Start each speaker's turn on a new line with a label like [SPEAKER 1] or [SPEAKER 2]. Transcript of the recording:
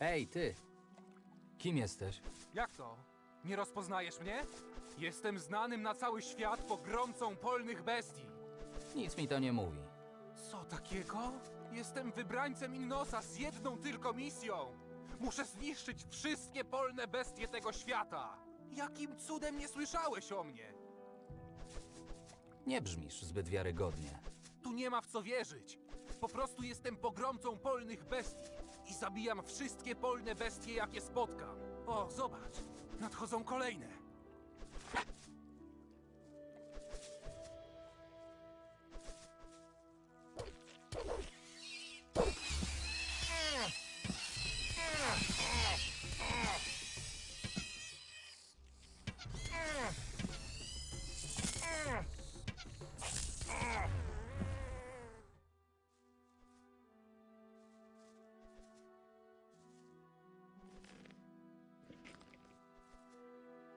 [SPEAKER 1] Ej, ty! Kim jesteś?
[SPEAKER 2] Jak to? Nie rozpoznajesz mnie? Jestem znanym na cały świat pogromcą polnych bestii.
[SPEAKER 1] Nic mi to nie mówi.
[SPEAKER 2] Co takiego? Jestem wybrańcem Innosa z jedną tylko misją. Muszę zniszczyć wszystkie polne bestie tego świata. Jakim cudem nie słyszałeś o mnie?
[SPEAKER 1] Nie brzmisz zbyt wiarygodnie.
[SPEAKER 2] Tu nie ma w co wierzyć. Po prostu jestem pogromcą polnych bestii zabijam wszystkie polne bestie, jakie spotkam. O, zobacz, nadchodzą kolejne.